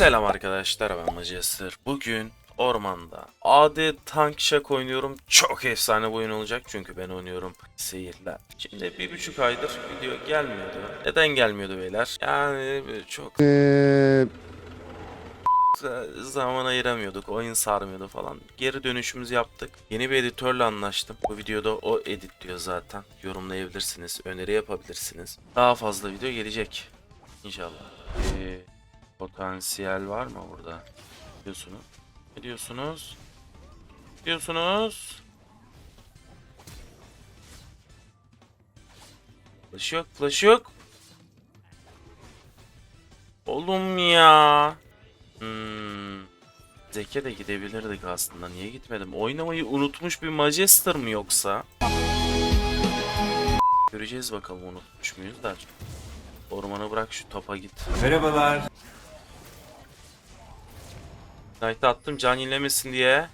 Selam arkadaşlar ben Majester. Bugün ormanda AD Tank Shack oynuyorum. Çok efsane bir oyun olacak çünkü ben oynuyorum seyirler. Şimdi bir buçuk aydır video gelmiyordu. Neden gelmiyordu beyler? Yani çok zaman ayıramıyorduk. Oyun sarmıyordu falan. Geri dönüşümüzü yaptık. Yeni bir editörle anlaştım. Bu videoda o editliyor zaten. Yorumlayabilirsiniz. Öneri yapabilirsiniz. Daha fazla video gelecek. İnşallah. Ee, potansiyel var mı burada? Diyorsunuz. Ne diyorsunuz? Diyorsunuz. Flash yok, flash yok. Oğlum ya. Hmm. Zeke de gidebilirdik aslında. Niye gitmedim? Oynamayı unutmuş bir Majester mı yoksa? Göreceğiz bakalım unutmuş muyuz da. Ormanı bırak şu topa git. Merhabalar. Knight'ı attım can yenilemesin diye.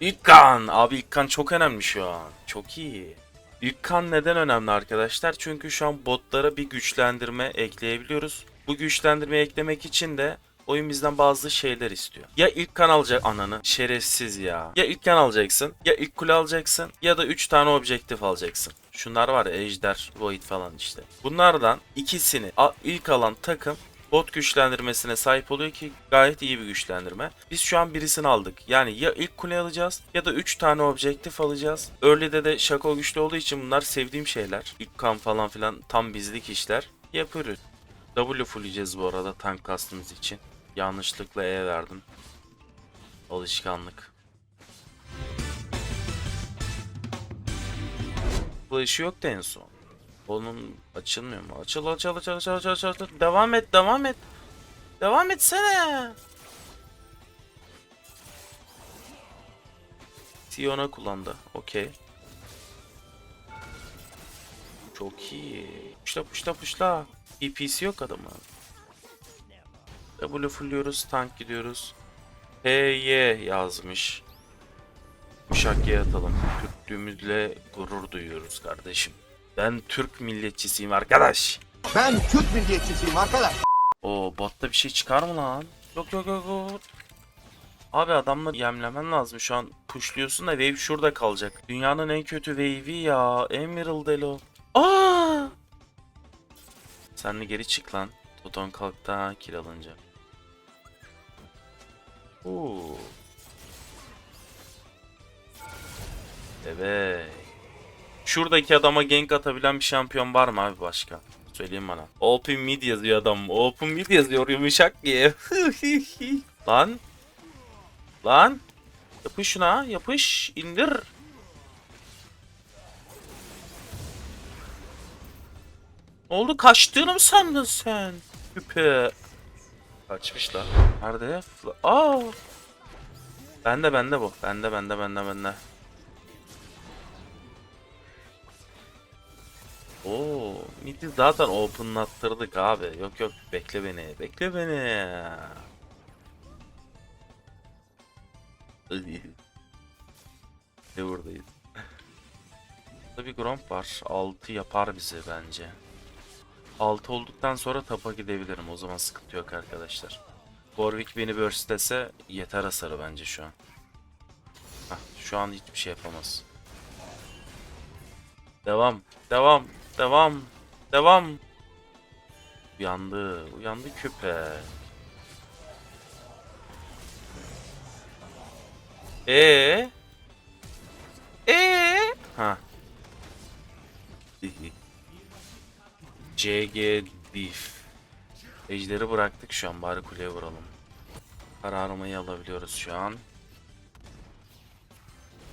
İlk kan. Abi ilk kan çok önemli şu an. Çok iyi. İlk kan neden önemli arkadaşlar? Çünkü şu an botlara bir güçlendirme ekleyebiliyoruz. Bu güçlendirmeyi eklemek için de oyun bizden bazı şeyler istiyor. Ya ilk kan alacak ananı. Şerefsiz ya. Ya ilk kan alacaksın. Ya ilk kule alacaksın. Ya da 3 tane objektif alacaksın. Şunlar var ya Ejder, Void falan işte. Bunlardan ikisini ilk alan takım bot güçlendirmesine sahip oluyor ki gayet iyi bir güçlendirme. Biz şu an birisini aldık. Yani ya ilk kule alacağız ya da 3 tane objektif alacağız. Early'de de şako güçlü olduğu için bunlar sevdiğim şeyler. İlk kan falan filan tam bizlik işler. Yapıyoruz. W fullleyeceğiz bu arada tank kastımız için. Yanlışlıkla E verdim. Alışkanlık. Flash'ı yoktu en son. Onun açılmıyor mu? Açıl açıl açıl açıl açıl açıl. Devam et devam et. Devam etsene. Sion'a kullandı. Okey. Çok iyi. Puşla puşla puşla. EP'si yok adamın. W fullliyoruz. Tank gidiyoruz. HY yazmış. Uşak atalım. Türklüğümüzle gurur duyuyoruz kardeşim. Ben Türk milliyetçisiyim arkadaş. Ben Türk milliyetçisiyim arkadaş. O botta bir şey çıkar mı lan? Yok yok yok yok. Abi adamları yemlemen lazım şu an pushluyorsun da wave şurada kalacak. Dünyanın en kötü wave'i ya. Emerald Elo. Aa! Sen de geri çık lan. Toton kalkta kill alınca. Oo. Evet. Şuradaki adama gank atabilen bir şampiyon var mı abi başka? Söyleyeyim bana. Open mid yazıyor adam. Open mid yazıyor yumuşak diye. Lan. Lan. Yapış şuna. Yapış. indir. Ne oldu? Kaçtığını mı sandın sen? Küpe. Kaçmış lan. Nerede? Aa. Bende bende bu. Bende bende bende bende. Oo, midi zaten openlattırdık abi. Yok yok bekle beni. Bekle beni. ne buradayız? Burada bir Gromp var. 6 yapar bize bence. 6 olduktan sonra tapa gidebilirim. O zaman sıkıntı yok arkadaşlar. Warwick beni burst'lese yeter hasarı bence şu an. Hah, şu an hiçbir şey yapamaz. Devam. Devam. Devam. Devam. Uyandı. Uyandı köpek. Ee? Ee? Ha. CG Diff. Ejderi bıraktık şu an bari kuleye vuralım. Kararmayı alabiliyoruz şu an.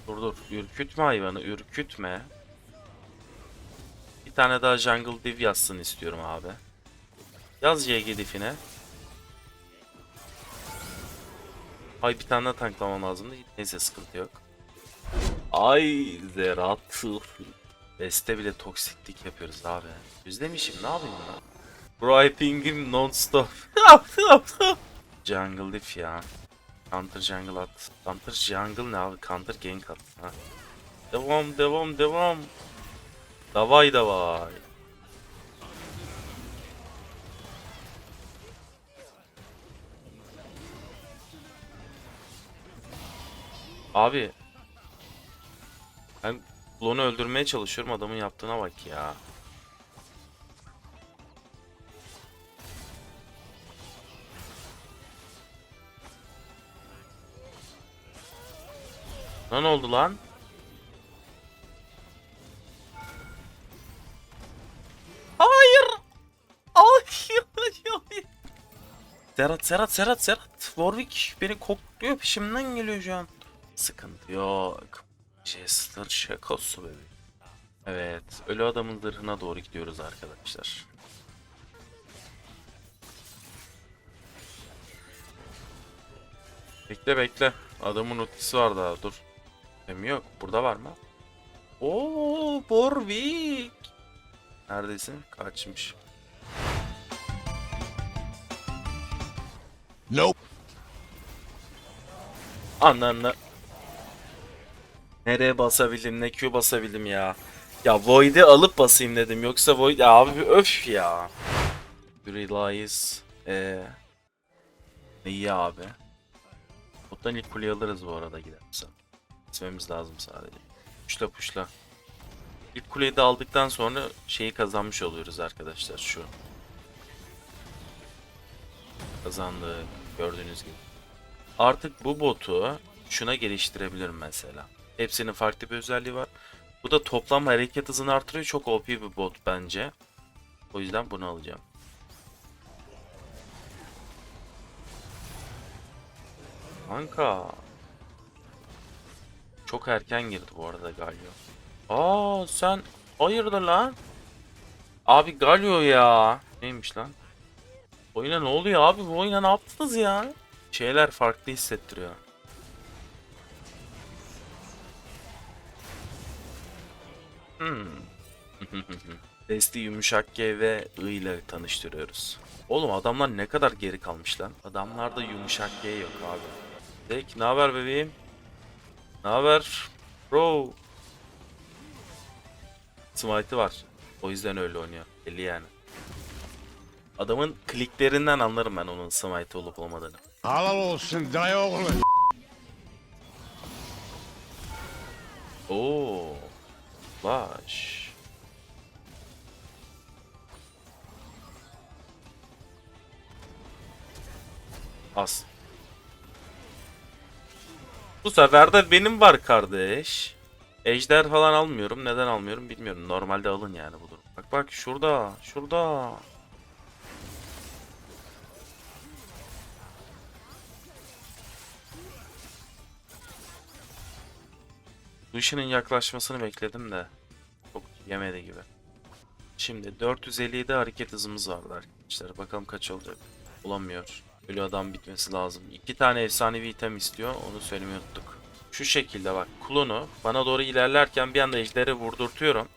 Dur dur. Ürkütme hayvanı. Ürkütme. Bir tane daha Jungle Div yazsın istiyorum abi. Yaz JG Diff'ine. Ay bir tane daha tanklamam lazımdı. Neyse sıkıntı yok. Ay Zerat. Beste bile toksiklik yapıyoruz abi. Özlemişim ne yapayım lan? Bro I ping'im non stop. jungle diff ya. Counter jungle at. Counter jungle ne abi? Counter gank at. Ha. Devam devam devam. Davay davay. Abi. Ben klonu öldürmeye çalışıyorum adamın yaptığına bak ya. Lan oldu lan? Serhat, Serhat, Serhat, Serhat. Warwick beni kokluyor peşimden geliyor şu an. Sıkıntı yok. Jester şakası bebeğim. Evet, ölü adamın zırhına doğru gidiyoruz arkadaşlar. Bekle bekle. Adamın ultisi var daha dur. Hem yok. Burada var mı? Oo, Warwick. Neredesin? Kaçmış. Nope. Ananı. Nereye basabildim ne Q basabildim ya. Ya Void'i alıp basayım dedim yoksa Void ya abi öf ya. Realize ee, iyi abi. Bottan ilk kuleyi alırız bu arada gidersen. Gitmemiz lazım sadece. Puşla puşla. İlk kuleyi de aldıktan sonra şeyi kazanmış oluyoruz arkadaşlar şu. Kazandık gördüğünüz gibi. Artık bu botu şuna geliştirebilirim mesela. Hepsinin farklı bir özelliği var. Bu da toplam hareket hızını artırıyor. Çok OP bir bot bence. O yüzden bunu alacağım. Kanka. Çok erken girdi bu arada Galio. Aa sen hayırdır lan? Abi Galio ya. Neymiş lan? Oyuna ne oluyor abi? Bu oyuna ne yaptınız ya? Şeyler farklı hissettiriyor. Hmm. Desti yumuşak G ve I ile tanıştırıyoruz. Oğlum adamlar ne kadar geri kalmış lan. Adamlarda yumuşak G yok abi. Peki ne haber bebeğim? Ne haber? Bro. Smite'ı var. O yüzden öyle oynuyor. Belli yani. Adamın kliklerinden anlarım ben onun smite olup olmadığını. Halal olsun dayı oğlu. Oo. Flash. As. Bu sefer de benim var kardeş. Ejder falan almıyorum. Neden almıyorum bilmiyorum. Normalde alın yani bu durum. Bak bak şurada. Şurada. Lucian'ın yaklaşmasını bekledim de çok yemedi gibi. Şimdi 457 hareket hızımız vardı arkadaşlar. Bakalım kaç olacak. Bulamıyor. Ölü adam bitmesi lazım. İki tane efsanevi item istiyor. Onu söylemeyi unuttuk. Şu şekilde bak. Klonu bana doğru ilerlerken bir anda ejderi vurdurtuyorum.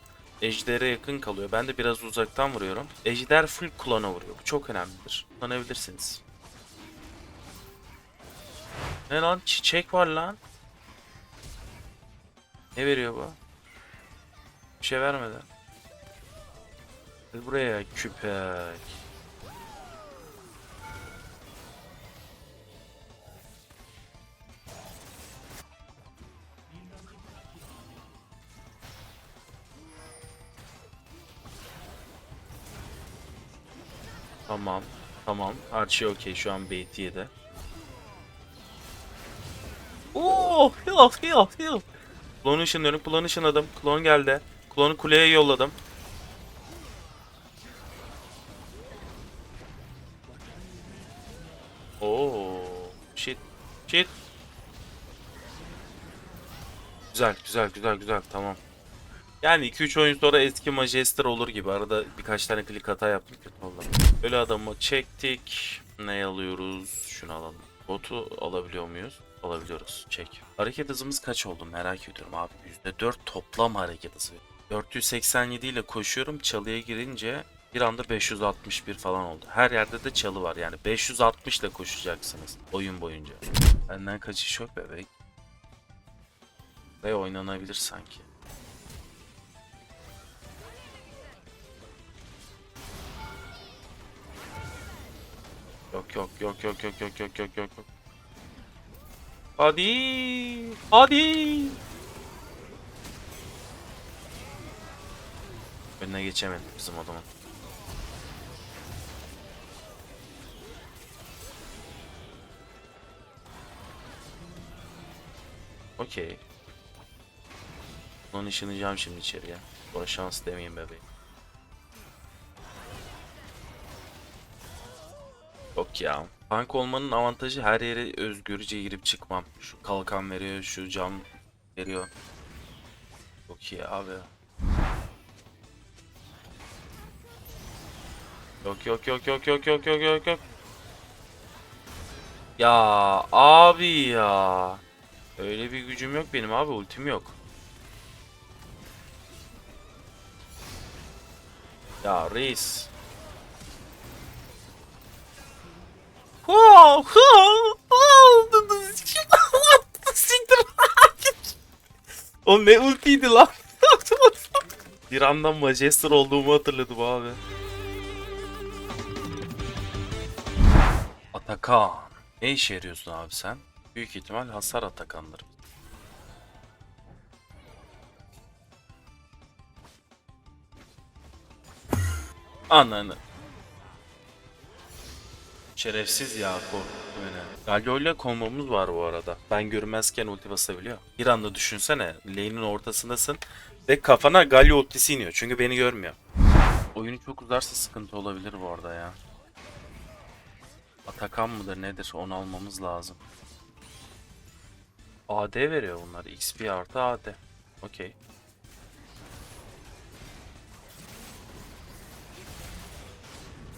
Ejder'e yakın kalıyor. Ben de biraz uzaktan vuruyorum. Ejder full klona vuruyor. Bu çok önemlidir. Kullanabilirsiniz. Ne lan? Çiçek var lan. Ne veriyor bu? Bir şey vermedi. Gel buraya küpek. Tamam. Tamam. Şey okey şu an BT'de. Oo, heal, heal, heal. Klonu ışınlıyorum. Klonu ışınladım. Klon geldi. Klonu kuleye yolladım. Oo, shit, shit. Güzel, güzel, güzel, güzel. Tamam. Yani 2-3 oyun sonra eski Majester olur gibi. Arada birkaç tane klik hata yaptık. Oldu. Böyle adamı çektik. Ne alıyoruz? Şunu alalım. Botu alabiliyor muyuz? Alabiliyoruz. Çek. Hareket hızımız kaç oldu merak ediyorum abi. %4 toplam hareket hızı. 487 ile koşuyorum. Çalıya girince bir anda 561 falan oldu. Her yerde de çalı var. Yani 560 ile koşacaksınız oyun boyunca. Benden kaçış yok bebek. Ve oynanabilir sanki. Yok yok yok yok yok yok yok yok yok yok. Hadi. Hadi. Önüne geçemedim bizim adamın. Okey. Onun ışınlayacağım şimdi içeriye. Bora şans demeyeyim bebeğim. Yok ya. Tank olmanın avantajı her yere özgürce girip çıkmam. Şu kalkan veriyor, şu cam veriyor. Çok iyi abi. Yok yok yok yok yok yok yok yok yok. Ya abi ya. Öyle bir gücüm yok benim abi ultim yok. Ya reis. Siktir. o ne ultiydi lan? bir andan Majester olduğumu hatırladım abi. Atakan. Ne işe yarıyorsun abi sen? Büyük ihtimal hasar Atakan'dır. Ananı. Şerefsiz ya korktu beni. Galio ile kombomuz var bu arada. Ben görmezken ulti basabiliyor. Bir anda düşünsene lane'in ortasındasın ve kafana Galio ultisi iniyor. Çünkü beni görmüyor. Oyunu çok uzarsa sıkıntı olabilir bu arada ya. Atakan mıdır nedir onu almamız lazım. AD veriyor bunlar. XP artı AD. Okey.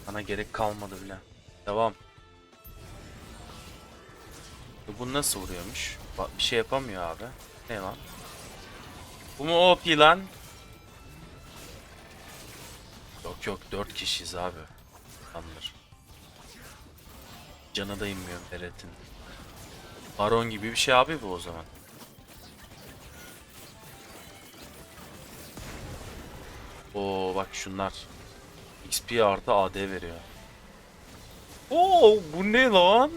Bana gerek kalmadı bile. Devam. Bu nasıl vuruyormuş? Bak bir şey yapamıyor abi. Ne lan? Bu mu OP lan? Yok yok 4 kişiyiz abi. Anlar. Canı da inmiyor Beret'in. Baron gibi bir şey abi bu o zaman. Oo bak şunlar. XP artı AD veriyor. Oo bu ne lan?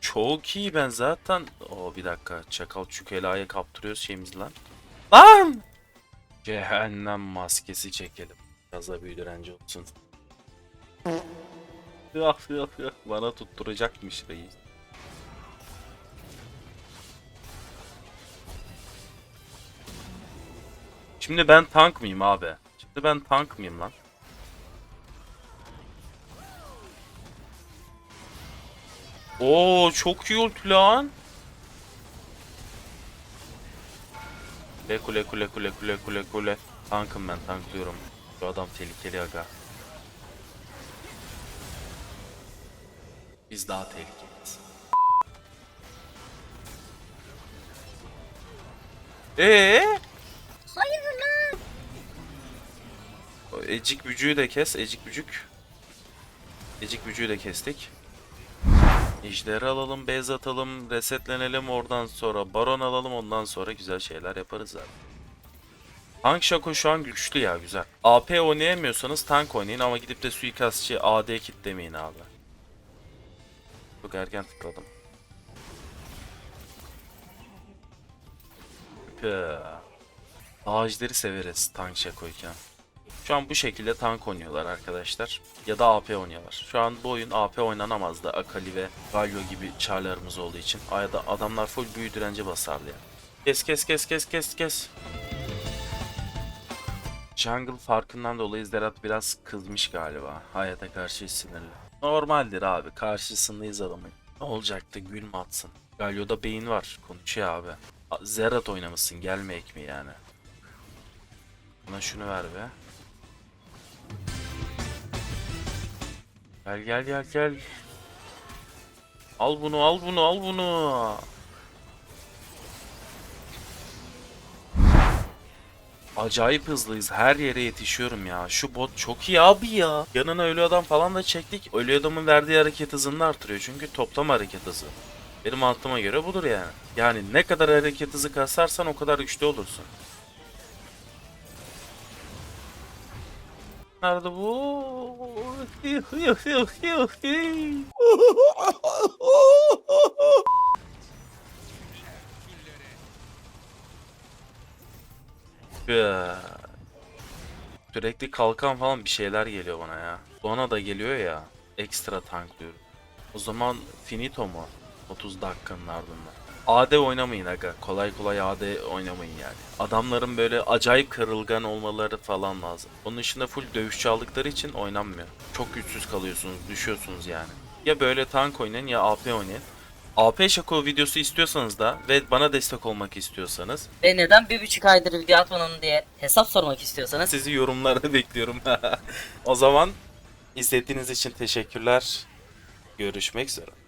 Çok iyi ben zaten. Oo bir dakika çakal çukelaya kaptırıyoruz şeyimiz lan. Lan! Cehennem maskesi çekelim. Biraz da büyü direnci olsun. Yok yok yok bana tutturacakmış reis. Şimdi ben tank mıyım abi? Şimdi ben tank mıyım lan? Oo çok iyi ulti lan. Kule kule kule kule kule kule kule. Tankım ben tanklıyorum. Bu adam tehlikeli aga. Biz daha tehlikeliyiz. Ee? Hayır lan. O Ecik bücüğü de kes. Ecik bücük. Ecik bücüğü de kestik. Ejderi alalım, base atalım, resetlenelim oradan sonra baron alalım ondan sonra güzel şeyler yaparız zaten. Tank Shaco şu an güçlü ya güzel. AP oynayamıyorsanız tank oynayın ama gidip de suikastçı AD kitlemeyin abi. Çok erken tıkladım. Püh. Ağaçları severiz tank Shaco'yken. Şu an bu şekilde tank oynuyorlar arkadaşlar. Ya da AP oynuyorlar. Şu an bu oyun AP oynanamazdı. Akali ve Galio gibi çarlarımız olduğu için. Ya da adamlar full büyü direnci basardı ya. Kes kes kes kes kes kes. Jungle farkından dolayı Zerat biraz kızmış galiba. Hayata karşı sinirli. Normaldir abi. Karşısındayız adamın. Ne olacaktı gül mü atsın? Galio'da beyin var. Konuşuyor abi. Zerat oynamışsın. Gelmeyek mi yani? Bana şunu ver be. Gel gel gel gel. Al bunu al bunu al bunu. Acayip hızlıyız. Her yere yetişiyorum ya. Şu bot çok iyi abi ya. Yanına ölü adam falan da çektik. Ölü adamın verdiği hareket hızını artırıyor. Çünkü toplam hareket hızı. Benim mantığıma göre budur yani. Yani ne kadar hareket hızı kasarsan o kadar güçlü olursun. Nerede bu? Sürekli kalkan falan bir şeyler geliyor bana ya. Ona da geliyor ya. Ekstra tanklıyorum. O zaman finito mu? 30 dakikanın ardından. AD oynamayın aga. Kolay kolay AD oynamayın yani. Adamların böyle acayip kırılgan olmaları falan lazım. Onun dışında full dövüşçü aldıkları için oynanmıyor. Çok güçsüz kalıyorsunuz, düşüyorsunuz yani. Ya böyle tank oynayın ya AP oynayın. AP Şako videosu istiyorsanız da ve bana destek olmak istiyorsanız Ve neden bir buçuk aydır video atmadım diye hesap sormak istiyorsanız sizi yorumlarda bekliyorum. o zaman izlediğiniz için teşekkürler. Görüşmek üzere.